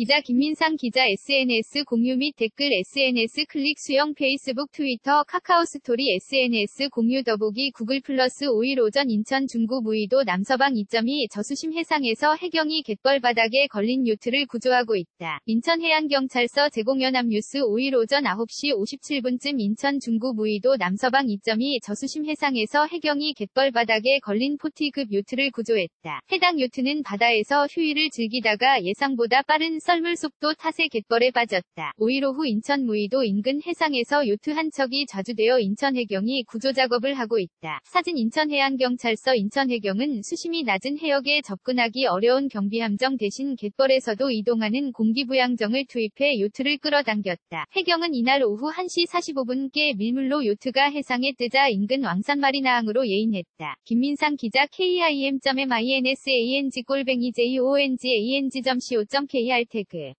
기자 김민상 기자 SNS 공유 및 댓글 SNS 클릭 수영 페이스북 트위터 카카오 스토리 SNS 공유 더보기 구글 플러스 5일 오전 인천 중구 무의도 남서방 2.2 저수심 해상에서 해경이 갯벌 바닥에 걸린 요트를 구조하고 있다. 인천해양경찰서 제공연합 뉴스 5일 오전 9시 57분쯤 인천 중구 무의도 남서방 2.2 저수심 해상에서 해경이 갯벌 바닥에 걸린 포티급 요트를 구조했다. 해당 요트는 바다에서 휴일을 즐기다가 예상보다 빠른 썰물 속도 탓에 갯벌에 빠졌다. 5일 오후 인천 무의도 인근 해상에서 요트 한 척이 좌주되어 인천 해경이 구조 작업을 하고 있다. 사진 인천해양경찰서 인천 해경은 수심이 낮은 해역에 접근하기 어려운 경비함정 대신 갯벌에서도 이동하는 공기부양정을 투입해 요트를 끌어당겼다. 해경은 이날 오후 1시 45분께 밀물로 요트가 해상에 뜨자 인근 왕산마리나항으로 예인했다. 김민상 기자 kim.minsaang 꼴뱅이 jongang.co.kr que